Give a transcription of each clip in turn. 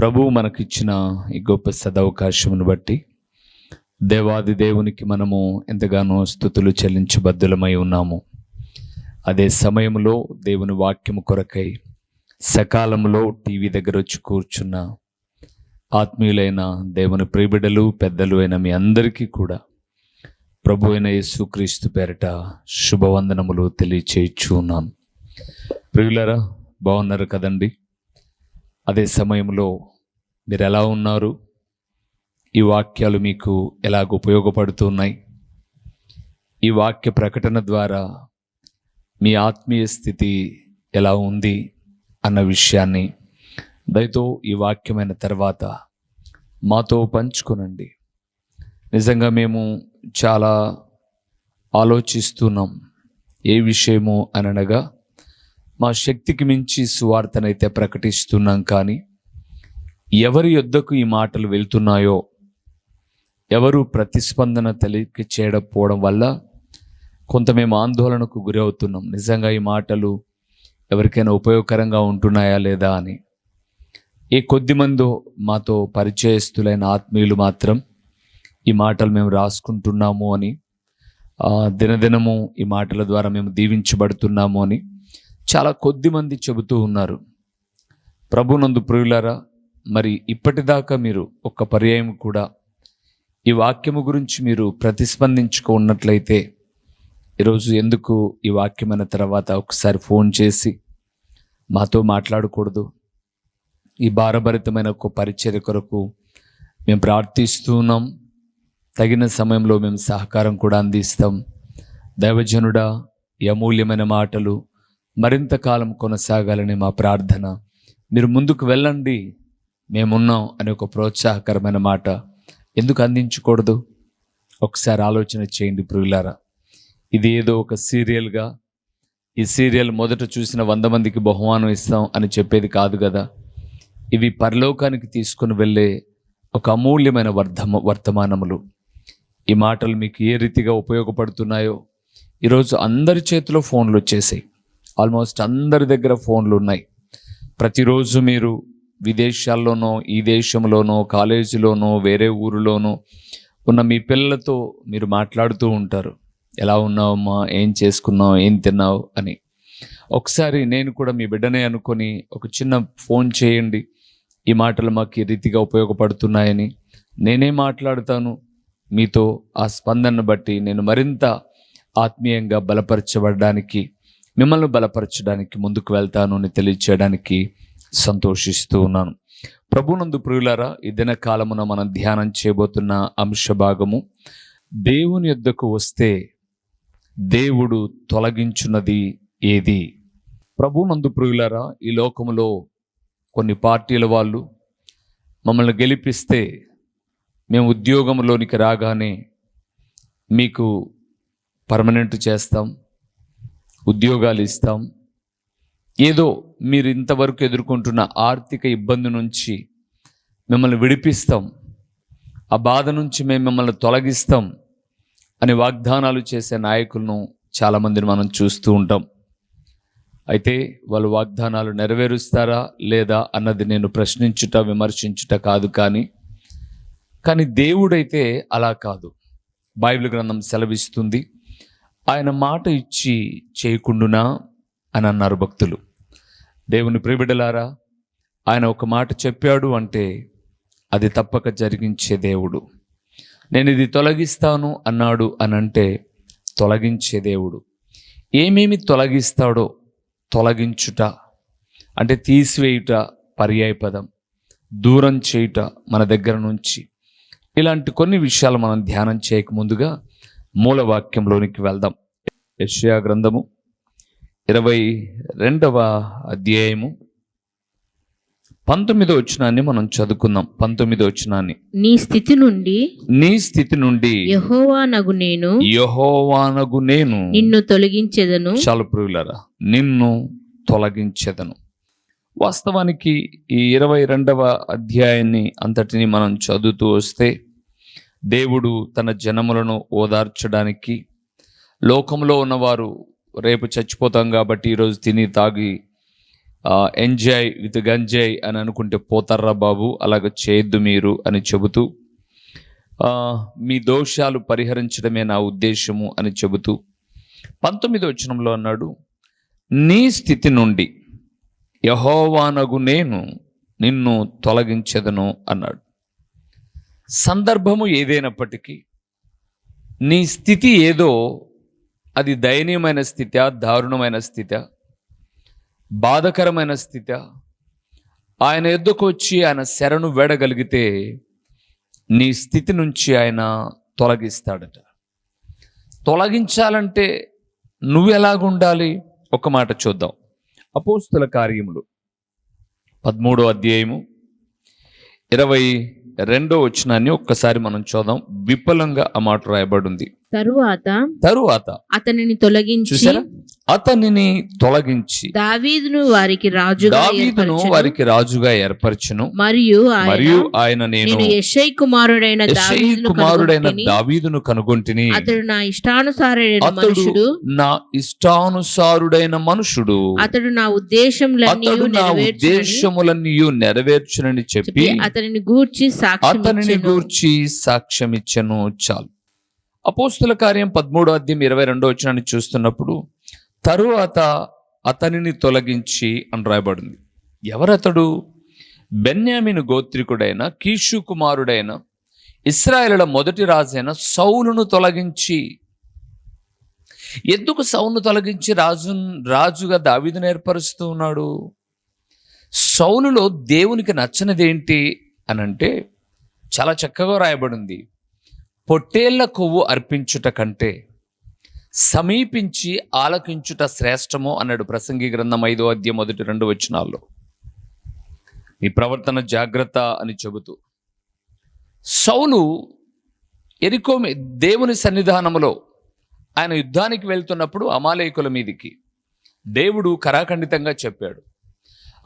ప్రభువు మనకిచ్చిన ఈ గొప్ప సదవకాశమును బట్టి దేవాది దేవునికి మనము ఎంతగానో స్థుతులు చెల్లించబద్దులమై ఉన్నాము. అదే సమయంలో దేవుని వాక్యము కొరకై సకాలంలో టీవీ దగ్గర వచ్చి కూర్చున్న ఆత్మీయులైన దేవుని ప్రియబిడలు పెద్దలు అయిన మీ అందరికీ కూడా ప్రభు అయిన యేసుక్రీస్తు పేరట శుభవందనములు తెలియచేయచ్చు ఉన్నాను ప్రియులరా బాగున్నారు కదండి? అదే సమయంలో మీరు ఎలా ఉన్నారు? ఈ వాక్యాలు మీకు ఎలాగ ఉపయోగపడుతున్నాయి? ఈ వాక్య ప్రకటన ద్వారా మీ ఆత్మీయ స్థితి ఎలా ఉంది అన్న విషయాన్ని దయతో ఈ వాక్యమైన తర్వాత మాతో పంచుకొనండి. నిజంగా మేము చాలా ఆలోచిస్తున్నాం ఏ విషయము అనగా మా శక్తికి మించి సువార్తనైతే ప్రకటిస్తున్నాం కానీ ఎవరి యొద్దకు ఈ మాటలు వెళ్తున్నాయో ఎవరు ప్రతిస్పందన తెలియక చేయకపోవడం వల్ల కొంత మేము ఆందోళనకు గురి అవుతున్నాం నిజంగా ఈ మాటలు ఎవరికైనా ఉపయోగకరంగా ఉంటున్నాయా లేదా అని. ఏ కొద్ది మందో మాతో పరిచయస్తులైన ఆత్మీయులు మాత్రం ఈ మాటలు మేము రాసుకుంటున్నాము అని దినదినము ఈ మాటల ద్వారా మేము దీవించబడుతున్నాము అని చాలా కొద్ది మంది చెబుతూ ఉన్నారు. ప్రభునందు ప్రియులారా మరి ఇప్పటిదాకా మీరు ఒక్క పర్యాయం కూడా ఈ వాక్యము గురించి మీరు ప్రతిస్పందించుకున్నట్లయితే ఈరోజు ఎందుకు ఈ వాక్యమైన తర్వాత ఒకసారి ఫోన్ చేసి మాతో మాట్లాడకూడదు? ఈ భారభరితమైన ఒక పరిచర్య కొరకు మేము ప్రార్థిస్తున్నాం తగిన సమయంలో మేము సహకారం కూడా అందిస్తాం. దైవజనుడా ఈ అమూల్యమైన మాటలు మరింత కాలం కొనసాగాలని మా ప్రార్థన. మీరు ముందుకు వెళ్ళండి. మేమున్నాం అనే ఒక ప్రోత్సాహకరమైన మాట. ఎందుకు అందించకూడదు? ఒకసారి ఆలోచన చేయండి ప్రియులారా. ఇది ఏదో ఒక సీరియల్గా. ఈ సీరియల్ మొదట చూసిన వంద మందికి బహుమానం ఇస్తాం అని చెప్పేది కాదు కదా. ఇవి పరలోకానికి తీసుకుని వెళ్ళే ఒక అమూల్యమైన వర్ధమ వర్తమానములు. ఈ మాటలు మీకు ఏ రీతిగా ఉపయోగపడుతున్నాయో ఈరోజు అందరి చేతిలో ఫోన్లు వచ్చేసాయి. ఆల్మోస్ట్ అందరి దగ్గర ఫోన్లు ఉన్నాయి. ప్రతిరోజు మీరు విదేశాల్లోనో ఈ దేశంలోనో కాలేజీలోనో వేరే ఊరిలోనో ఉన్న మీ పిల్లలతో మీరు మాట్లాడుతూ ఉంటారు. ఎలా ఉన్నావమ్మా ఏం చేసుకున్నావు? ఏం తిన్నావు? అని. ఒకసారి నేను కూడా మీ బిడ్డనే అనుకొని ఒక చిన్న ఫోన్ చేయండి. ఈ మాటలు మాకు ఈ రీతిగా ఉపయోగపడుతున్నాయని. నేనే మాట్లాడుతాను. మీతో ఆ స్పందనను బట్టి నేను మరింత ఆత్మీయంగా బలపరచబడడానికి మిమ్మల్ని బలపరచడానికి ముందుకు వెళ్తాను అని తెలియచేయడానికి సంతోషిస్తూ ఉన్నాను. ప్రభునందు ప్రియులారా ఈ దిన కాలమున మనం ధ్యానం చేయబోతున్న అంశ భాగము దేవుని యొద్దకు వస్తే దేవుడు తొలగించున్నది ఏది? ప్రభునందు ప్రియులారా ఈ లోకములో కొన్ని పార్టీల వాళ్ళు మమ్మల్ని గెలిపిస్తే మేము ఉద్యోగంలోనికి రాగానే మీకు పర్మనెంట్ చేస్తాం ఉద్యోగాలు ఇస్తాం. ఏదో మీరు ఇంతవరకు ఎదుర్కొంటున్న ఆర్థిక ఇబ్బంది నుంచి మిమ్మల్ని విడిపిస్తాం. ఆ బాధ నుంచి మేము మిమ్మల్ని తొలగిస్తాం అని వాగ్దానాలు చేసే నాయకులను చాలామందిని మనం చూస్తూ ఉంటాం. అయితే వాళ్ళు వాగ్దానాలు నెరవేరుస్తారా లేదా అన్నది నేను ప్రశ్నించుట విమర్శించుట కాదు కానీ కానీ దేవుడైతే అలా కాదు. బైబిల్ గ్రంథం సెలవిస్తుంది. ఆయన మాట ఇచ్చి చేయకుండునా అని అన్నారు భక్తులు. దేవుని ప్రిబిడలారా ఆయన ఒక మాట చెప్పాడు అంటే అది తప్పక జరిగించే దేవుడు. నేను ఇది తొలగిస్తాను అన్నాడు అనంటే తొలగించే దేవుడు. ఏమేమి తొలగిస్తాడో తొలగించుట అంటే తీసివేయుట పర్యాయపదం దూరం చేయుట మన దగ్గర నుంచి. ఇలాంటి కొన్ని విషయాలు మనం ధ్యానం చేయక ముందుగా మూల వాక్యంలోనికి వెళ్దాం. యెషయా గ్రంథము ఇరవై రెండవ అధ్యాయము పంతొమ్మిదో వచ్చినాన్ని మనం చదువుకుందాం. పంతొమ్మిదో వచ్చినాన్ని నీ స్థితి నుండి నీ స్థితి నుండి యహోవా నగు నేను యహోవానగు నేను నిన్ను తొలగించెదను. చాలా ప్రియులరా నిన్ను తొలగించెదను. వాస్తవానికి ఈ ఇరవై రెండవ అధ్యాయాన్ని అంతటిని మనం చదువుతూ వస్తే దేవుడు తన జనములను ఓదార్చడానికి లోకంలో ఉన్నవారు రేపు చచ్చిపోతాం కాబట్టి ఈరోజు తిని తాగి ఎంజాయ్ విత్ గంజాయ్ అని అనుకుంటే పోతారా బాబు అలాగ చేయొద్దు మీరు అని చెబుతూ మీ దోషాలు పరిహరించడమే నా ఉద్దేశము అని చెబుతూ పంతొమ్మిదో వచనంలో అన్నాడు నీ స్థితి నుండి యహోవానగు నేను నిన్ను తొలగించెదను అన్నాడు. సందర్భము ఏదైనప్పటికీ నీ స్థితి ఏదో అది దయనీయమైన స్థితి దారుణమైన స్థితి బాధకరమైన స్థితి ఆయన ఎద్దుకు వచ్చి ఆయన శరణు వేడగలిగితే నీ స్థితి నుంచి ఆయన తొలగిస్తాడట. తొలగించాలంటే నువ్వు ఎలాగుండాలి? ఒక మాట చూద్దాం. అపోస్తుల కార్యములు పదమూడో అధ్యాయము ఇరవై రెండో వచనాన్ని ఒక్కసారి మనం చూద్దాం. విపులంగా ఆ మాట రాయబడింది తరువాత తరువాత అతనిని తొలగించి అతనిని తొలగించి దావీదును వారికి రాజుగా దావీదును. వారికి రాజుగా ఏర్పరచును. మరియు ఆయన మరియు ఆయన నేను యెషై కుమారుడైన కుమారుడైన కనుగొంటిని. దావీదును కనుగొంటిని. అతడు నా ఇష్టానుసారైన అతడు మనుషుడు. నా ఇష్టానుసారుడైన మనుషుడు. అతడు నా ఉద్దేశంలన్నీ అతడు నా ఉద్దేశములన్నీ నెరవేర్చునని చెప్పి అతనిని గూర్చి సాక్ష్యం అతనిని ఇచ్చెను. గూర్చి సాక్ష్యమిచ్చను. చాలు. అపోస్తుల కార్యం పదమూడో అధ్యాయం ఇరవై రెండో వచ్చినాన్ని చూస్తున్నప్పుడు తరువాత అతనిని తొలగించి అని రాయబడింది. ఎవరతడు? బెన్యామిని గోత్రికుడైన కీషు కుమారుడైన ఇస్రాయేళ్ళ మొదటి రాజైన సౌలును తొలగించి. ఎందుకు సౌలును తొలగించి? రాజు రాజుగా దావీదును ఏర్పరుస్తూ ఉన్నాడు. సౌలులో దేవునికి నచ్చనిదేంటి అని అంటే చాలా చక్కగా రాయబడింది. పొట్టేళ్ళ కొవ్వు అర్పించుట కంటే సమీపించి ఆలకించుట శ్రేష్టము అన్నాడు ప్రసంగి గ్రంథం ఐదో అధ్యాయం మొదటి రెండు వచనాల్లో. ఈ ప్రవర్తన జాగ్రత్త అని చెబుతూ సౌలు ఎరికో దేవుని సన్నిధానములో ఆయన యుద్ధానికి వెళ్తున్నప్పుడు అమాలేకుల మీదికి దేవుడు కరాఖండితంగా చెప్పాడు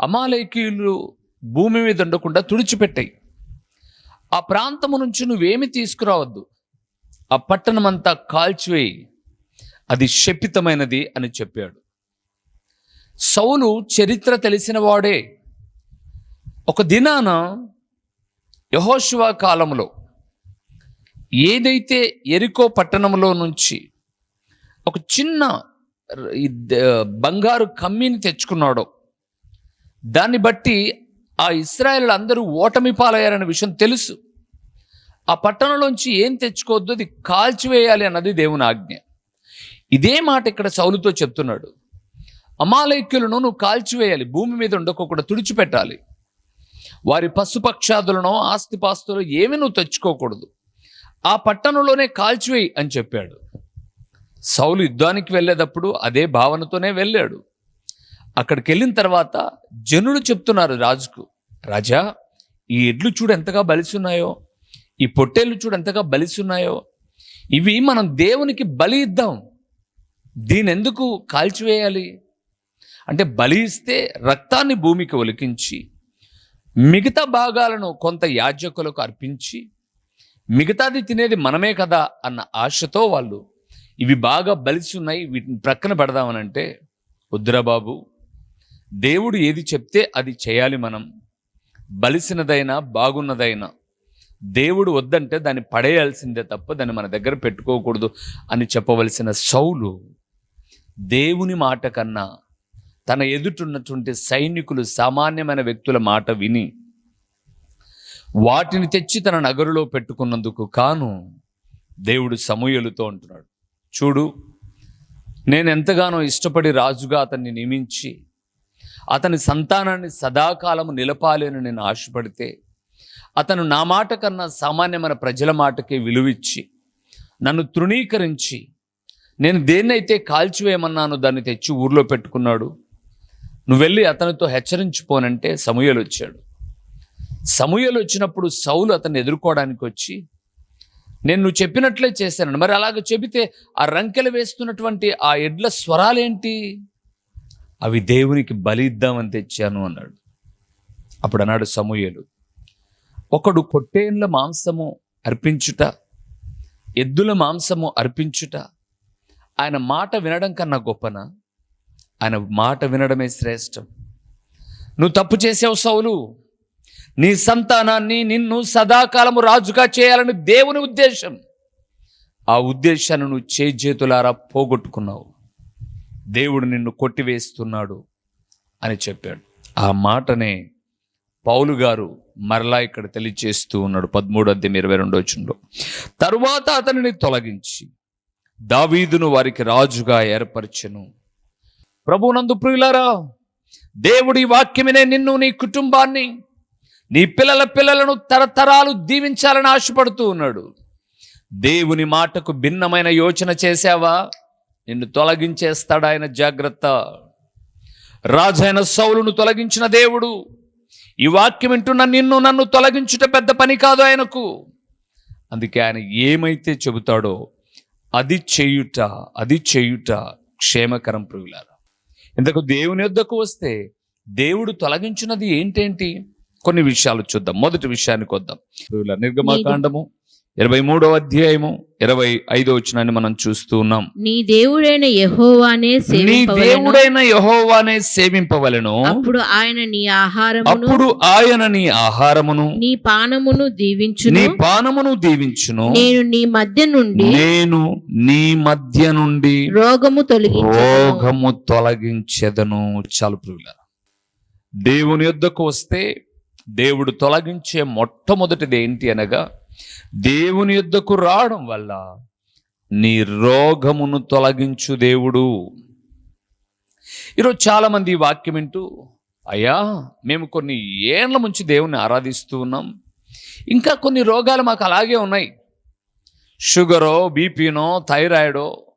అమాలయకీయులు భూమి మీద ఉండకుండా తుడిచిపెట్టాయి. ఆ ప్రాంతము నుంచి నువ్వేమి తీసుకురావద్దు. ఆ పట్టణమంతా కాల్చివేయి. అది శపితమైనది అని చెప్పాడు. సౌలు చరిత్ర తెలిసినవాడే ఒక దినాన యహోశివ కాలంలో ఏదైతే ఎరికో పట్టణంలో నుంచి ఒక చిన్న బంగారు కమ్మీని తెచ్చుకున్నాడో దాన్ని బట్టి ఆ ఇస్రాయేల్ అందరూ ఓటమి పాలయ్యారనే విషయం తెలుసు. ఆ పట్టణంలోంచి ఏం తెచ్చుకోవద్దు అది కాల్చివేయాలి అన్నది దేవుని ఆజ్ఞ. ఇదే మాట ఇక్కడ సౌలుతో చెప్తున్నాడు. అమాలైక్యులను నువ్వు కాల్చివేయాలి భూమి మీద ఉండకోకుండా తుడిచిపెట్టాలి. వారి పశుపక్షాదులను ఆస్తిపాస్తులు ఏమి నువ్వు తెచ్చుకోకూడదు. ఆ పట్టణంలోనే కాల్చివేయి అని చెప్పాడు. సౌలు యుద్ధానికి వెళ్ళేటప్పుడు అదే భావనతోనే వెళ్ళాడు. అక్కడికి వెళ్ళిన తర్వాత జనులు చెప్తున్నారు రాజుకు రాజా ఈ ఎడ్లు చూడు ఎంతగా బలిసున్నాయో ఈ పొట్టేళ్ళు చూడు ఎంతగా బలిసున్నాయో ఇవి మనం దేవునికి బలి ఇద్దాం. దీని ఎందుకు కాల్చివేయాలి? అంటే బలి ఇస్తే రక్తాన్ని భూమికి ఒలికించి మిగతా భాగాలను కొంత యాజకులకు అర్పించి మిగతాది తినేది మనమే కదా అన్న ఆశతో వాళ్ళు ఇవి బాగా బలిసి ఉన్నాయి వీటిని ప్రక్కన పెడదామనంటే వద్దురా బాబు దేవుడు ఏది చెప్తే అది చేయాలి మనం. బలిసినదైనా బాగున్నదైనా. దేవుడు వద్దంటే దాన్ని పడేయాల్సిందే తప్ప దాన్ని మన దగ్గర పెట్టుకోకూడదు అని చెప్పవలసిన సౌలు దేవుని మాట కన్నా తన ఎదుటున్నటువంటి సైనికులు సామాన్యమైన వ్యక్తుల మాట విని వాటిని తెచ్చి తన నగరులో పెట్టుకున్నందుకు కాను దేవుడు సమూయలుతో అంటున్నాడు. చూడు నేను ఎంతగానో ఇష్టపడి రాజుగా అతన్ని నియమించి అతని సంతానాన్ని సదాకాలము నిలపాలి అని నేను ఆశపడితే అతను నా మాట కన్నా సామాన్యమైన ప్రజల మాటకే విలువిచ్చి నన్ను తృణీకరించి నేను దేన్నైతే కాల్చివేయమన్నానో దాన్ని తెచ్చి ఊర్లో పెట్టుకున్నాడు. నువ్వు వెళ్ళి అతనితో హెచ్చరించిపోనంటే సమూయలు వచ్చాడు. సమూయలు వచ్చినప్పుడు సౌలు అతన్ని ఎదుర్కోవడానికి వచ్చి నేను నువ్వు చెప్పినట్లే చేశాను మరి అలాగ చెబితే ఆ రంకెలు వేస్తున్నటువంటి ఆ ఎడ్ల స్వరాలేంటి? అవి దేవునికి బలి ఇద్దామని తెచ్చాను అన్నాడు. అప్పుడు అన్నాడు సమూయలు ఒకడు పొట్టేండ్ల మాంసము అర్పించుట ఎద్దుల మాంసము అర్పించుట ఆయన మాట వినడం కన్నా గొప్పన? ఆయన మాట వినడమే శ్రేష్టం. నువ్వు తప్పు చేసావు సౌలు. నీ సంతానాన్ని నిన్ను సదాకాలము రాజుగా చేయాలని దేవుని ఉద్దేశం. ఆ ఉద్దేశాన్ని నువ్వు చేతులారా పోగొట్టుకున్నావు. దేవుడు నిన్ను కొట్టివేస్తున్నాడు అని చెప్పాడు. ఆ మాటనే పౌలు గారు మరలా ఇక్కడ తెలియచేస్తూ ఉన్నాడు. పదమూడు అధ్యాయం ఇరవై రెండో చుండో తరువాత అతనిని తొలగించి దావీదును వారికి రాజుగా ఏర్పరచెను. ప్రభునందు ప్రియులారా దేవుడి వాక్యమినే నిన్ను నీ కుటుంబాన్ని నీ పిల్లల పిల్లలను తరతరాలు దీవించాలని ఆశపడుతూ ఉన్నాడు. దేవుని మాటకు భిన్నమైన యోచన చేశావా? నిన్ను తొలగించేస్తాడు ఆయన జాగ్రత్త. రాజైన సౌలును తొలగించిన దేవుడు ఈ వాక్యం వింటున్న నిన్ను నన్ను తొలగించుట పెద్ద పని కాదు ఆయనకు. అందుకే ఆయన ఏమైతే చెబుతాడో అది చేయుట అది చేయుట క్షేమకరం ప్రియులారా. ఇంతకు దేవుని యొద్దకు వస్తే దేవుడు తొలగించినది ఏంటేంటి? కొన్ని విషయాలు చూద్దాం. మొదటి విషయానికి వద్దాం. నిర్గమాకాండము. ఇరవై మూడవ అధ్యాయము ఇరవై ఐదో వచ్చినాన్ని మనం చూస్తూ ఉన్నాం. నీ దేవుడైన యెహోవానే నీ దేవుడైన యహోవానే సేవింపవలెను. అప్పుడు ఆయన నీ ఆహారమును అప్పుడు ఆయన నీ ఆహారమును నీ పానమును దీవించును. నీ పానమును దీవించును. నేను నీ మధ్య నుండి నేను నీ మధ్య నుండి రోగము తొలగించు రోగము తొలగించెదను. చాలు ప్రియుల దేవుని యొద్దకు వస్తే దేవుడు తొలగించే మొట్టమొదటిది ఏంటి అనగా దేవుని యుద్ధకు రావడం వల్ల నీ రోగమును తొలగించు దేవుడు. ఈరోజు చాలామంది ఈ వాక్యం వింటూ అయ్యా మేము కొన్ని ఏళ్ళ నుంచి దేవుని ఆరాధిస్తూ ఉన్నాం. ఇంకా కొన్ని రోగాలు మాకు అలాగే ఉన్నాయి. షుగరో బీపీనో థైరాయిడో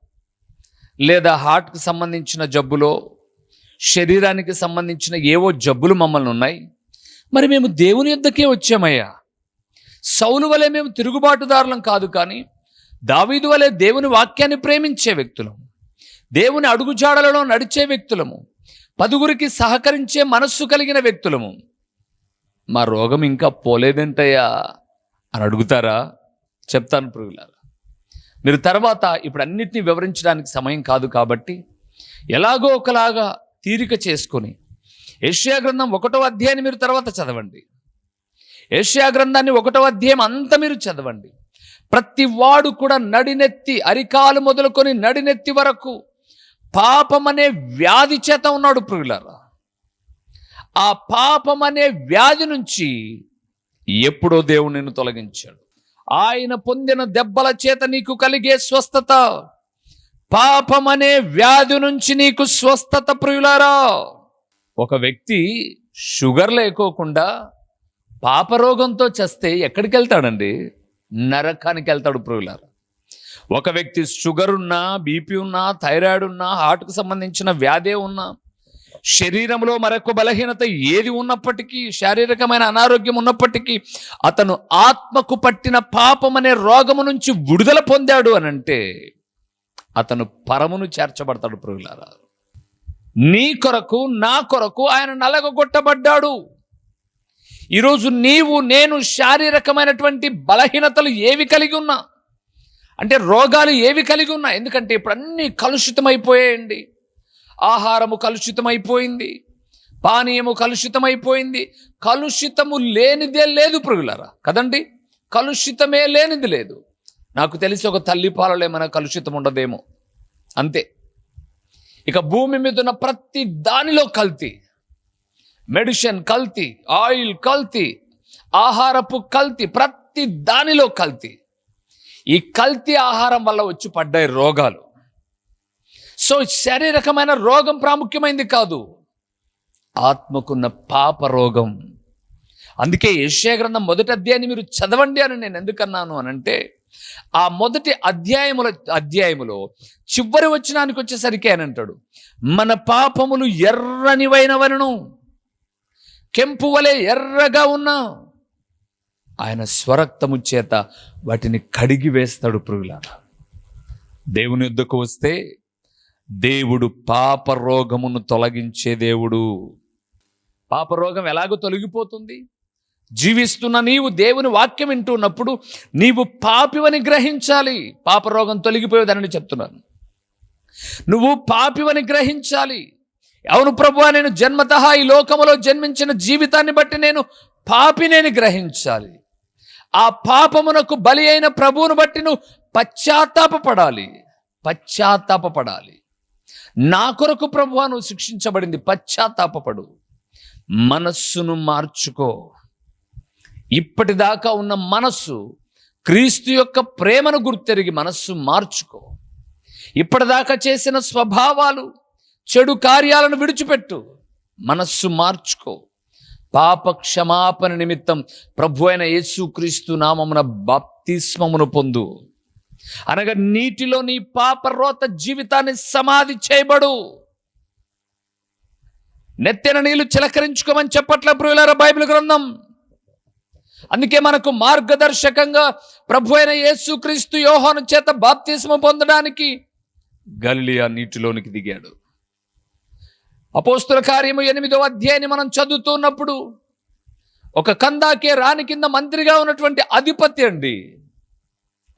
లేదా హార్ట్కి సంబంధించిన జబ్బులో శరీరానికి సంబంధించిన ఏవో జబ్బులు మమ్మల్ని ఉన్నాయి. మరి మేము దేవుని యుద్ధకే వచ్చామయ్యా. సౌలు వలె మేము తిరుగుబాటుదారులం కాదు కానీ దావీదు వలె దేవుని వాక్యాన్ని ప్రేమించే వ్యక్తులం. దేవుని అడుగుజాడలలో నడిచే వ్యక్తులము. పదుగురికి సహకరించే మనస్సు కలిగిన వ్యక్తులము. మా రోగం ఇంకా పోలేదేంటయ్యా? అని అడుగుతారా? చెప్తాను పురుగులారా మీరు తర్వాత ఇప్పుడు అన్నిటినీ వివరించడానికి సమయం కాదు కాబట్టి ఎలాగో ఒకలాగా తీరిక చేసుకొని ఏషియా గ్రంథం ఒకటో అధ్యాయాన్ని మీరు తర్వాత చదవండి. ఏషియా గ్రంథాన్ని ఒకటో అధ్యాయం అంతా మీరు చదవండి. ప్రతి వాడు కూడా నడినెత్తి అరికాలు మొదలుకొని నడినెత్తి వరకు పాపం అనే వ్యాధి చేత ఉన్నాడు ప్రియులరా. ఆ పాపం అనే వ్యాధి నుంచి ఎప్పుడో దేవుడు నిన్ను తొలగించాడు. ఆయన పొందిన దెబ్బల చేత నీకు కలిగే స్వస్థత పాపం అనే వ్యాధి నుంచి నీకు స్వస్థత ప్రియులారా. ఒక వ్యక్తి షుగర్ లేకోకుండా పాపరోగంతో చస్తే ఎక్కడికి వెళ్తాడండి నరకానికి వెళ్తాడు ప్రియులారా. ఒక వ్యక్తి షుగర్ ఉన్నా బీపీ ఉన్నా థైరాయిడ్ ఉన్నా హార్ట్కు సంబంధించిన వ్యాధే ఉన్నా శరీరంలో మరొక బలహీనత ఏది ఉన్నప్పటికీ శారీరకమైన అనారోగ్యం ఉన్నప్పటికీ అతను ఆత్మకు పట్టిన పాపం అనే రోగము నుంచి విడుదల పొందాడు అని అంటే అతను పరమును చేర్చబడతాడు ప్రియులారా. నీ కొరకు నా కొరకు ఆయన నలగొట్టబడ్డాడు. ఈరోజు నీవు నేను శారీరకమైనటువంటి బలహీనతలు ఏవి కలిగి ఉన్నా అంటే రోగాలు ఏవి కలిగి ఉన్నా ఎందుకంటే ఇప్పుడు అన్నీ కలుషితమైపోయాయండి. ఆహారము కలుషితమైపోయింది పానీయము కలుషితమైపోయింది. కలుషితము లేనిదే లేదు పురుగులరా కదండి? కలుషితమే లేనిది లేదు. నాకు తెలిసి ఒక తల్లి పాలలో ఏమైనా కలుషితం ఉండదేమో. అంతే. ఇక భూమి మీద ఉన్న ప్రతి దానిలో కల్తీ. మెడిసిన్ కల్తీ ఆయిల్ కల్తీ ఆహారపు కల్తీ ప్రతి దానిలో కల్తీ. ఈ కల్తీ ఆహారం వల్ల వచ్చి పడ్డాయి రోగాలు. సో శారీరకమైన రోగం ప్రాముఖ్యమైంది కాదు. ఆత్మకున్న పాప రోగం. అందుకే యెషయా గ్రంథం మొదటి అధ్యాయాన్ని మీరు చదవండి అని నేను ఎందుకన్నాను అని అంటే ఆ మొదటి అధ్యాయముల అధ్యాయములో చివరి వచ్చినానికి వచ్చేసరికి అని అంటాడు మన పాపములు ఎర్రనివైనవనను. కెంపు వలె ఎర్రగా ఉన్న. ఆయన స్వరక్తము చేత వాటిని కడిగి వేస్తాడు పురుగులారా దేవుని యుద్ధకు వస్తే దేవుడు పాప రోగమును తొలగించే దేవుడు. పాపరోగం ఎలాగో తొలగిపోతుంది? జీవిస్తున్న నీవు దేవుని వాక్యం వింటున్నప్పుడు నీవు పాపివని గ్రహించాలి. పాప రోగం తొలగిపోయేదని చెప్తున్నాను. నువ్వు పాపివని గ్రహించాలి. అవును ప్రభు నేను జన్మత ఈ లోకములో జన్మించిన జీవితాన్ని బట్టి నేను పాపినేని గ్రహించాలి. ఆ పాపమునకు బలి అయిన ప్రభువును బట్టి నువ్వు పశ్చాత్తాపడాలి పశ్చాత్తాపడాలి నా కొరకు ప్రభు నువ్వు శిక్షించబడింది పశ్చాత్తాపపడు. మనస్సును మార్చుకో. ఇప్పటిదాకా ఉన్న మనస్సు క్రీస్తు యొక్క ప్రేమను గుర్తెరిగి మనస్సు మార్చుకో. ఇప్పటిదాకా చేసిన స్వభావాలు చెడు కార్యాలను విడిచిపెట్టు. మనస్సు మార్చుకో. పాప క్షమాపణ నిమిత్తం ప్రభు అయిన యేసుక్రీస్తు నామమున బాప్తిస్మమును పొందు. అనగా నీటిలో నీ పాపరోత జీవితాన్ని సమాధి చేయబడు. నెత్తిన నీళ్ళు చిలకరించుకోమని చెప్పట్ల ప్రియులారా బైబిల్ గ్రంథం. అందుకే మనకు మార్గదర్శకంగా ప్రభు అయిన యేసుక్రీస్తు యోహాను చేత బాప్తిస్మ పొందడానికి గలిలియా నీటిలోనికి దిగాడు. అపోస్తుల కార్యము ఎనిమిదో అధ్యాయాన్ని మనం చదువుతున్నప్పుడు ఒక కందాకే రాణి కింద మంత్రిగా ఉన్నటువంటి అధిపతి అండి.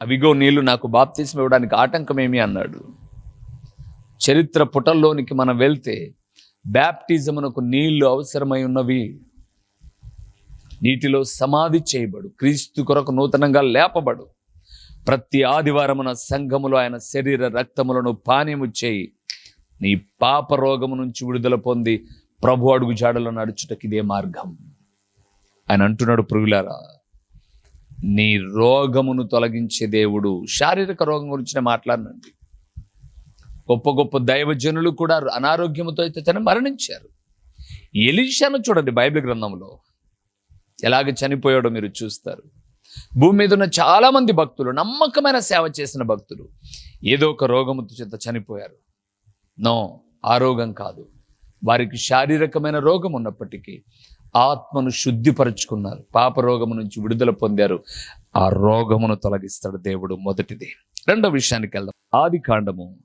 అవిగో నీళ్ళు నాకు బాప్తిస్మ ఇవ్వడానికి ఆటంకమేమి అన్నాడు. చరిత్ర పుటల్లోనికి మనం వెళ్తే బ్యాప్టిజమునకు నీళ్ళు అవసరమై ఉన్నవి. నీటిలో సమాధి చేయబడు క్రీస్తు కొరకు నూతనంగా లేపబడు. ప్రతి ఆదివారమున సంఘములో ఆయన శరీర రక్తములను పానీయము చేయి నీ పాప రోగము నుంచి విడుదల పొంది ప్రభు అడుగు జాడలో నడుచుటకి ఇదే మార్గం. ఆయన అంటున్నాడు పురుగులారా నీ రోగమును తొలగించే దేవుడు శారీరక రోగం గురించి నేను మాట్లాడినండి. గొప్ప గొప్ప దైవజనులు కూడా అనారోగ్యముతో అయితే తను మరణించారు. ఎలిషాను చూడండి బైబిల్ గ్రంథంలో ఎలాగ చనిపోయాడో మీరు చూస్తారు. భూమి మీద ఉన్న చాలామంది భక్తులు నమ్మకమైన సేవ చేసిన భక్తులు ఏదో ఒక రోగముతో చేత చనిపోయారు. నో ఆ రోగం కాదు. వారికి శారీరకమైన రోగం ఉన్నప్పటికీ ఆత్మను శుద్ధిపరుచుకున్నారు. పాప రోగము నుంచి విడుదల పొందారు. ఆ రోగమును తొలగిస్తాడు దేవుడు మొదటిది. రెండో విషయానికి వెళ్దాం. ఆది కాండము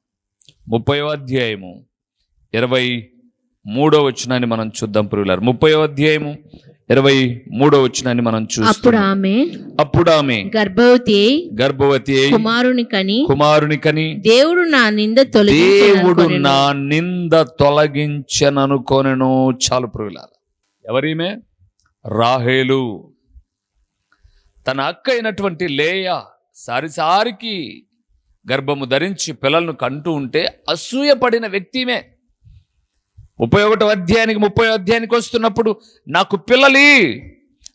ముప్పై అధ్యాయము ఇరవై మూడో వచనాన్ని మనం చూద్దాం పురుగులారు ముప్పై అధ్యాయము ఇరవై మూడో వచనాన్ని మనం అప్పుడు చూస్తాం ఆమె అప్పుడు ఆమె గర్భవతి గర్భవతి కుమారుని కని కుమారుని కని దేవుడు నా నింద దేవుడు తొలగించను నా నింద తొలగించననుకొనెను. చాలు పురుగులారు ఎవరీమే? రాహేలు. తన అక్క అయినటువంటి లేయ సారిసారికి గర్భము ధరించి పిల్లలను కంటూ ఉంటే అసూయపడిన వ్యక్తిమే. ముప్పై ఒకటో అధ్యాయానికి ముప్పై అధ్యాయానికి వస్తున్నప్పుడు నాకు పిల్లలి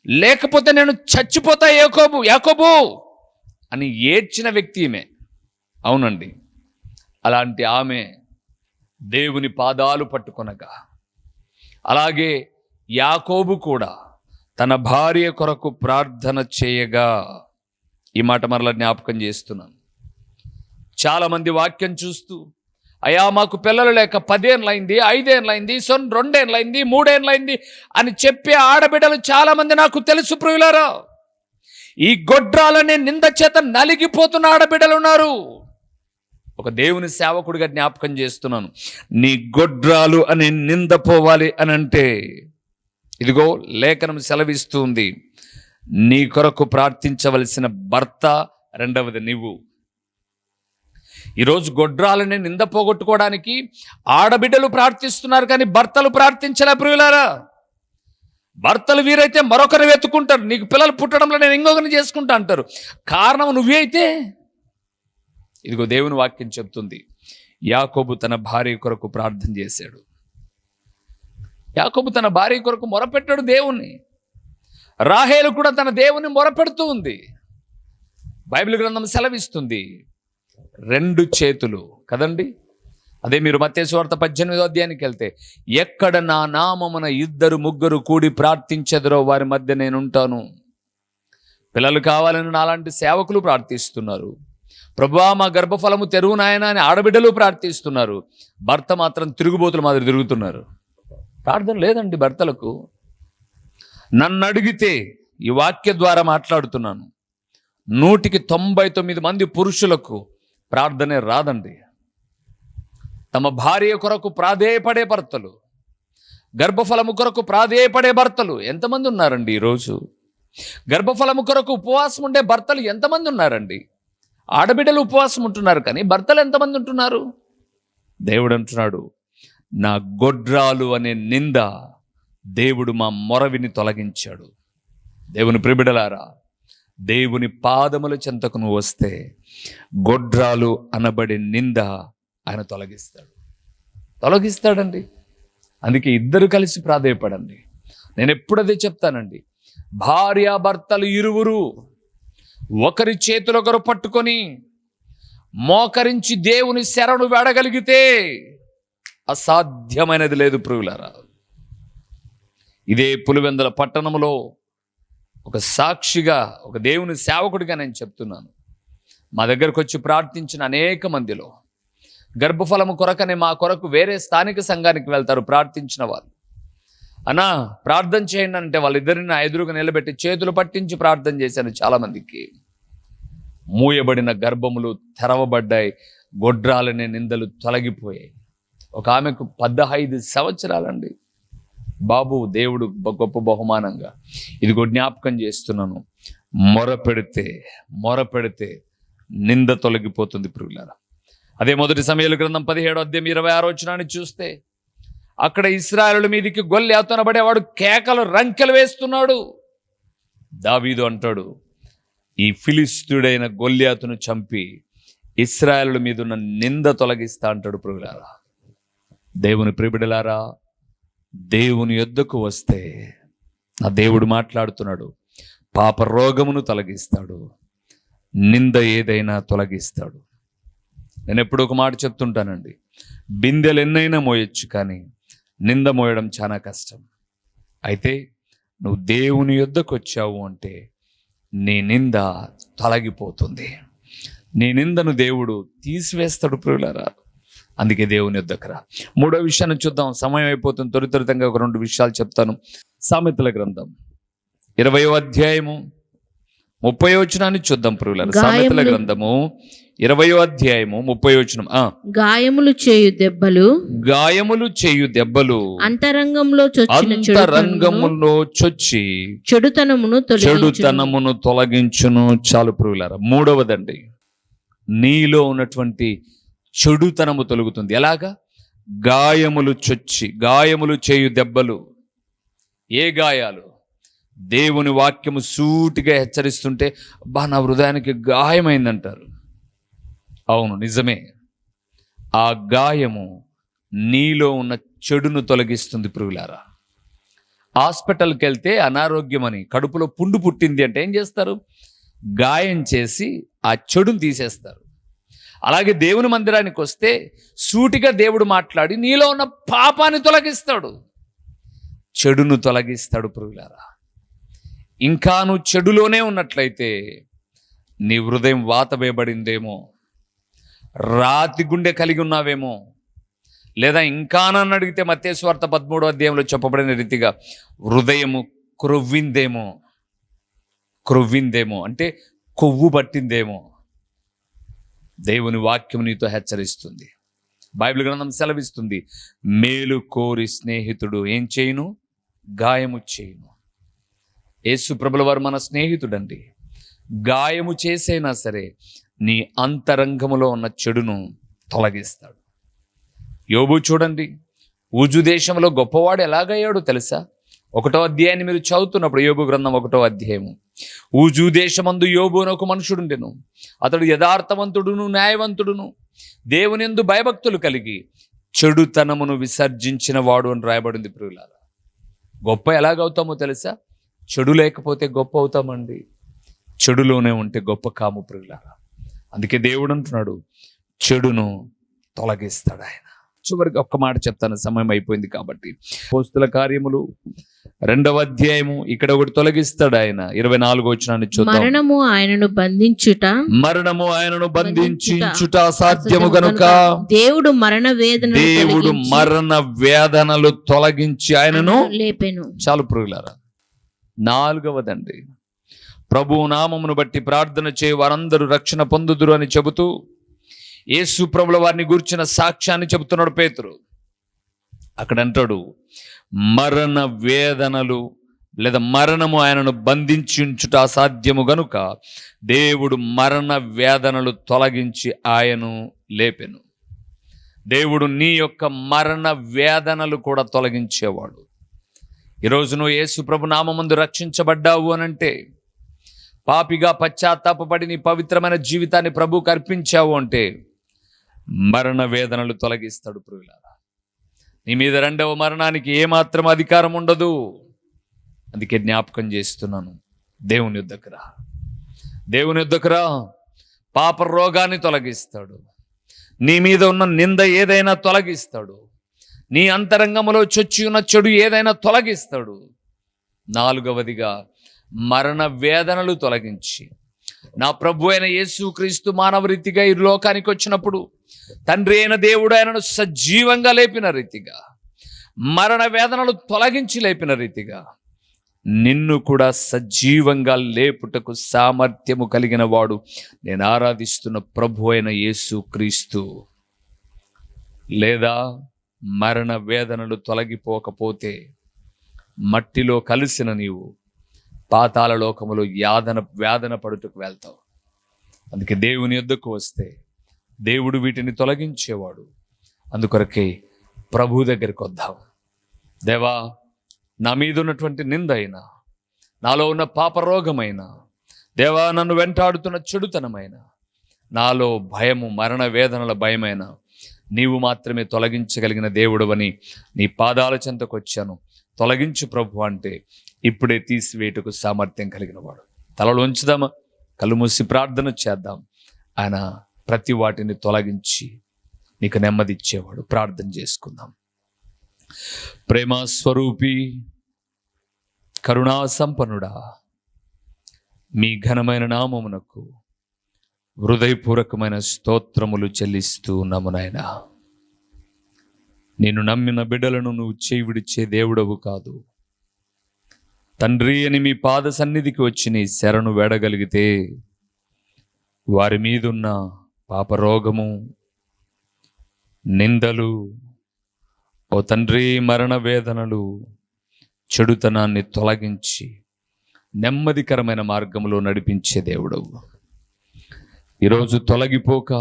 లేకపోతే నేను చచ్చిపోతా యాకోబు యాకోబు అని ఏడ్చిన వ్యక్తి ఈమె. అవునండి. అలాంటి ఆమె దేవుని పాదాలు పట్టుకొనగా అలాగే యాకోబు కూడా తన భార్య కొరకు ప్రార్థన చేయగా ఈ మాట మరలా జ్ఞాపకం చేస్తున్నాను. చాలామంది వాక్యం చూస్తూ అయ్యా మాకు పిల్లలు లేక పదేళ్ళైంది ఐదేళ్ళైంది సొన్ రెండేళ్ళైంది మూడేళ్ళైంది అని చెప్పే ఆడబిడ్డలు చాలామంది నాకు తెలుసు ప్రియులారా. ఈ గొడ్రాలనే నింద చేత నలిగిపోతున్న ఆడబిడ్డలు ఉన్నారు. ఒక దేవుని సేవకుడిగా జ్ఞాపకం చేస్తున్నాను. నీ గొడ్రాలు అని నింద పోవాలి అని అంటే ఇదిగో లేఖనం సెలవిస్తుంది నీ కొరకు ప్రార్థించవలసిన భర్త రెండవది నీవు. ఈరోజు గొడ్రాలని నింద పోగొట్టుకోవడానికి ఆడబిడ్డలు ప్రార్థిస్తున్నారు కానీ భర్తలు ప్రార్థించలే ప్రియులారా. భర్తలు వీరైతే మరొకరు వెతుకుంటారు నీకు పిల్లలు పుట్టడంలో నేను ఇంకొకరిని చేసుకుంటా అంటారు. కారణం నువ్వే అయితే? ఇదిగో దేవుని వాక్యం చెప్తుంది. యాకోబు తన భార్య కొరకు ప్రార్థన చేశాడు. యాకోబు తన భార్య కొరకు మొరపెట్టాడు దేవుణ్ణి. రాహేలు కూడా తన దేవుని మొరపెడుతూ ఉంది. బైబిల్ గ్రంథం సెలవిస్తుంది. రెండు చేతులు కదండి? అదే మీరు మత్స్యవార్త పద్దెనిమిదో అధ్యాయానికి వెళ్తే ఎక్కడ నా నామమున ఇద్దరు ముగ్గురు కూడి ప్రార్థించెదరో వారి మధ్య నేను ఉంటాను పిల్లలు కావాలని నాలాంటి సేవకులు ప్రార్థిస్తున్నారు. ప్రభువా మా గర్భఫలము తెరువు నాయన అని ఆడబిడ్డలు ప్రార్థిస్తున్నారు. భర్త మాత్రం తిరుగుబోతుల మాదిరి తిరుగుతున్నారు. ప్రార్థన లేదండి భర్తలకు. నన్ను అడిగితే ఈ వాక్య ద్వారా మాట్లాడుతున్నాను. నూటికి తొంభై తొమ్మిది మంది పురుషులకు ప్రార్థనే రాదండి. తమ భార్య కొరకు ప్రాధేయపడే భర్తలు గర్భఫలము కొరకు ప్రాధేయపడే భర్తలు ఎంతమంది ఉన్నారండి ఈరోజు? గర్భఫలము కొరకు ఉపవాసం ఉండే భర్తలు ఎంతమంది ఉన్నారండి? ఆడబిడ్డలు ఉపవాసం ఉంటున్నారు కానీ భర్తలు ఎంతమంది ఉంటున్నారు? దేవుడు అంటున్నాడు నా గొడ్రాలు అనే నింద దేవుడు మా మొరవిని తొలగించాడు. దేవుని ప్రిబిడలారా దేవుని పాదముల చెంతకు నువ్వు వస్తే గొడ్రాలు అనబడే నింద ఆయన తొలగిస్తాడు. తొలగిస్తాడండి. అందుకే ఇద్దరు కలిసి ప్రాధేయపడండి. నేను ఎప్పుడు అదే చెప్తానండి. భార్యాభర్తలు ఇరువురు ఒకరి చేతులు ఒకరు పట్టుకొని మోకరించి దేవుని శరణు వేడగలిగితే అసాధ్యమైనది లేదు ప్రియులారా. ఇదే పులివెందల పట్టణంలో ఒక సాక్షిగా ఒక దేవుని సేవకుడిగా నేను చెప్తున్నాను. మా దగ్గరకు వచ్చి ప్రార్థించిన అనేక మందిలో గర్భఫలము కొరకనే మా కొరకు వేరే స్థానిక సంఘానికి వెళ్తారు ప్రార్థించిన వాళ్ళు. అన్నా ప్రార్థన చేయండి అంటే వాళ్ళిద్దరిని నా ఎదురుగా నిలబెట్టి చేతులు పట్టించి ప్రార్థన చేశాను చాలామందికి. మూయబడిన గర్భములు తెరవబడ్డాయి గొడ్రాలనే నిందలు తొలగిపోయాయి. ఒక ఆమెకు పదహైదు సంవత్సరాలండి. బాబు దేవుడు గొప్ప బహుమానంగా. ఇదిగో జ్ఞాపకం చేస్తున్నాను. మొర పెడితే మొర పెడితే నింద తొలగిపోతుంది పురుగులారా అదే మొదటి సమయాల గ్రంథం పదిహేడు అధ్యాయం ఇరవై ఆరో వచ్చినాన్ని చూస్తే అక్కడ ఇస్రాయలు మీదికి గొల్లి అతనబడేవాడు కేకలు రంకెలు వేస్తున్నాడు. దావీదు అంటాడు ఈ ఫిలిస్తుడైన గొల్లియాతును చంపి ఇస్రాయలు మీదున్న నింద తొలగిస్తా అంటాడు పురుగులారా దేవుని ప్రిబిడలారా దేవుని యొద్దకు వస్తే నా దేవుడు మాట్లాడుతున్నాడు. పాప రోగమును తొలగిస్తాడు. నింద ఏదైనా తొలగిస్తాడు. నేను ఎప్పుడు ఒక మాట చెప్తుంటానండి. బిందెలు ఎన్నైనా మోయొచ్చు కానీ నింద మోయడం చాలా కష్టం. అయితే నువ్వు దేవుని యొద్దకు వచ్చావు అంటే నీ నింద తొలగిపోతుంది. నీ నిందను దేవుడు తీసివేస్తాడు ప్రియులరా. అందుకే దేవుని యొద్దకు రా. మూడో విషయాన్ని చూద్దాం. సమయం అయిపోతుంది. త్వరితరితంగా ఒక రెండు విషయాలు చెప్తాను. సామెతల గ్రంథం. ఇరవయో అధ్యాయము ముప్పై వచనాన్ని చూద్దాం ప్రియులారా. సామెతల గ్రంథము ఇరవయో అధ్యాయము ముప్పై వచనం. గాయములు చేయు దెబ్బలు గాయములు చేయు దెబ్బలు అంతరంగంలో అంతరంగములో చొచ్చి చెడుతనమును తొలగించును. చెడుతనమును తొలగించును. చాలు ప్రియులారా. మూడవదండి నీలో ఉన్నటువంటి చెడుతనము తొలుగుతుంది. ఎలాగా? గాయములు చొచ్చి గాయములు చేయు దెబ్బలు. ఏ గాయాలు? దేవుని వాక్యము సూటిగా హెచ్చరిస్తుంటే బా నా హృదయానికి గాయమైందంటారు. అవును నిజమే. ఆ గాయము నీలో ఉన్న చెడును తొలగిస్తుంది పురుగులారా హాస్పిటల్కి వెళ్తే అనారోగ్యమని కడుపులో పుండు పుట్టింది అంటే ఏం చేస్తారు? గాయం చేసి ఆ చెడును తీసేస్తారు. అలాగే దేవుని మందిరానికి వస్తే సూటిగా దేవుడు మాట్లాడి నీలో ఉన్న పాపాన్ని తొలగిస్తాడు. చెడును తొలగిస్తాడు పురుగులారా ఇంకా నువ్వు చెడులోనే ఉన్నట్లయితే నీ హృదయం వాత వేయబడిందేమో రాతి గుండె కలిగి ఉన్నావేమో లేదా ఇంకా నన్ను అడిగితే మత్తేశ్వార్త పదమూడో అధ్యాయంలో చెప్పబడిన రీతిగా హృదయము క్రొవ్విందేమో క్రొవ్విందేమో అంటే కొవ్వు పట్టిందేమో. దేవుని వాక్యం నీతో హెచ్చరిస్తుంది. బైబిల్ గ్రంథం సెలవిస్తుంది మేలు కోరి స్నేహితుడు ఏం చేయును? గాయము చేయును. యేసు ప్రభుల వారు మన స్నేహితుడండి. గాయము చేసైనా సరే నీ అంతరంగములో ఉన్న చెడును తొలగిస్తాడు. యోబు చూడండి ఊజు దేశంలో గొప్పవాడు ఎలాగయ్యాడో తెలుసా? ఒకటో అధ్యాయాన్ని మీరు చదువుతున్నప్పుడు యోగు గ్రంథం ఒకటో అధ్యాయము. ఊజు దేశమందు యోబు అని ఒక మనుషుడుండెను. అతడు యథార్థవంతుడును న్యాయవంతుడును. దేవుని యందు భయభక్తులు కలిగి చెడుతనమును విసర్జించిన వాడు అని రాయబడింది ప్రియులారా. గొప్ప ఎలాగవుతామో తెలుసా? చెడు లేకపోతే గొప్ప అవుతామండి. చెడులోనే ఉంటే గొప్ప కాము ప్రియులారా. అందుకే దేవుడు అంటున్నాడు చెడును తొలగిస్తాడు ఆయన. చివరికి ఒక్క మాట చెప్తాను సమయం అయిపోయింది కాబట్టి. పోస్తుల కార్యములు రెండవ అధ్యాయము ఇక్కడ ఒకటి తొలగిస్తాడు ఆయన ఇరవై నాలుగు వచ్చినాన్ని చూద్దాం. మరణము ఆయనను బంధించుట మరణము ఆయనను బంధించుట అసాధ్యము గనుక దేవుడు మరణ వేదన దేవుడు మరణ వేదనలు తొలగించి ఆయనను లేపెను. చాలు పురుగులారా నాలుగవదండి. ప్రభు నామమును బట్టి ప్రార్థన చేయ వారందరూ రక్షణ పొందుదురు అని చెబుతూ యేసు ప్రభుల వారిని గూర్చిన సాక్ష్యాన్ని చెబుతున్నాడు పేతురు. అక్కడ అంటాడు మరణ వేదనలు లేదా మరణము ఆయనను బంధించి ఉంచుట అసాధ్యము గనుక దేవుడు మరణ వేదనలు తొలగించి ఆయను లేపెను. దేవుడు నీ యొక్క మరణ వేదనలు కూడా తొలగించేవాడు. ఈరోజు నువ్వు యేసు ప్రభు నామందు రక్షించబడ్డావు అనంటే పాపిగా పశ్చాత్తాపడి నీ పవిత్రమైన జీవితాన్ని ప్రభుకు అర్పించావు అంటే మరణ వేదనలు తొలగిస్తాడు ప్రియులారా. నీ మీద రెండవ మరణానికి ఏమాత్రం అధికారం ఉండదు. అందుకే జ్ఞాపకం చేస్తున్నాను దేవుని యుద్ధకురా దేవుని యుద్ధకురా పాప రోగాన్ని తొలగిస్తాడు. నీ మీద ఉన్న నింద ఏదైనా తొలగిస్తాడు. నీ అంతరంగంలో చొచ్చి ఉన్న చెడు ఏదైనా తొలగిస్తాడు. నాలుగవదిగా మరణ వేదనలు తొలగించి నా ప్రభు అయిన యేసుక్రీస్తు మానవ రీతిగా ఈ లోకానికి వచ్చినప్పుడు తండ్రి అయిన దేవుడు ఆయనను సజీవంగా లేపిన రీతిగా మరణ వేదనలు తొలగించి లేపిన రీతిగా నిన్ను కూడా సజీవంగా లేపుటకు సామర్థ్యము కలిగిన వాడు నేను ఆరాధిస్తున్న ప్రభు అయిన యేసు క్రీస్తు. లేదా మరణ వేదనలు తొలగిపోకపోతే మట్టిలో కలిసిన నీవు పాతాల లోకములో యాదన వేదన పడుటకు వెళ్తావు. అందుకే దేవుని యొద్దకు వస్తే దేవుడు వీటిని తొలగించేవాడు. అందుకొరకే ప్రభు దగ్గరికి వద్దాం. దేవా నా మీద ఉన్నటువంటి నింద అయినా నాలో ఉన్న పాపరోగమైన దేవా నన్ను వెంటాడుతున్న చెడుతనమైన నాలో భయము మరణ వేదనల భయమైన నీవు మాత్రమే తొలగించగలిగిన దేవుడవని నీ పాదాల చెంతకు వచ్చాను. తొలగించు ప్రభు అంటే ఇప్పుడే తీసివేయటకు సామర్థ్యం కలిగిన వాడు తలలో ఉంచుదామా కళ్ళు మూసి ప్రార్థన చేద్దాం. ఆయన ప్రతి వాటిని తొలగించి నీకు నెమ్మది ఇచ్చేవాడు ప్రార్థన చేసుకుందాం. ప్రేమ స్వరూపి కరుణా సంపన్నుడా మీ ఘనమైన నామమునకు హృదయపూర్వకమైన స్తోత్రములు చెల్లిస్తూ నమునైనా నేను నమ్మిన బిడ్డలను నువ్వు చేయి విడిచే దేవుడవు కాదు. తండ్రి అని మీ పాద సన్నిధికి వచ్చి నీ శరణు వేడగలిగితే వారి మీదున్న పాపరోగము నిందలు ఓ తండ్రి మరణ వేదనలు చెడుతనాన్ని తొలగించి నెమ్మదికరమైన మార్గంలో నడిపించే దేవుడు ఈరోజు తొలగిపోక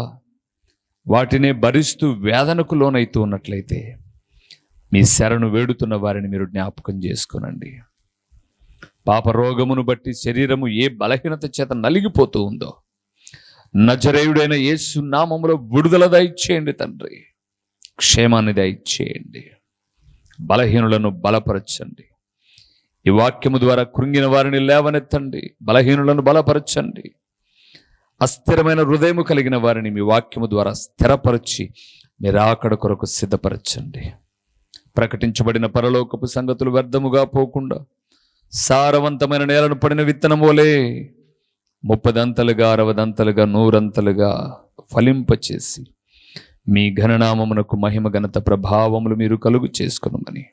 వాటినే భరిస్తూ వేదనకు లోనైతూ ఉన్నట్లయితే మీ శరణు వేడుతున్న వారిని మీరు జ్ఞాపకం చేసుకోనండి. పాప రోగమును బట్టి శరీరము ఏ బలహీనత చేత నలిగిపోతూ ఉందో. నజరేయుడైన యేసు నామములో విడుదల దయచేయండి తండ్రి. క్షేమాన్ని దయచేయండి. బలహీనులను బలపరచండి. ఈ వాక్యము ద్వారా కృంగిన వారిని లేవనెత్తండి. బలహీనులను బలపరచండి. అస్థిరమైన హృదయము కలిగిన వారిని మీ వాక్యము ద్వారా స్థిరపరచి మీరు ఆకడ కొరకు సిద్ధపరచండి. ప్రకటించబడిన పరలోకపు సంగతులు వ్యర్థముగా పోకుండా సారవంతమైన నేలను పడిన విత్తనం వలె ముప్పదంతలుగా అరవదంతలుగా నూరంతలుగా ఫలింపచేసి మీ ఘననామమునకు మహిమ ఘనత ప్రభావములు మీరు కలుగు చేసుకునమని.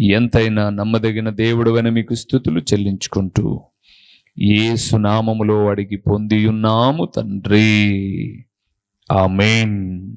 ఎంతైనా నమ్మదగిన దేవుడు మీకు స్థుతులు చెల్లించుకుంటూ యేసు నామములో అడిగి పొందియున్నాము తండ్రి. ఆమెన్.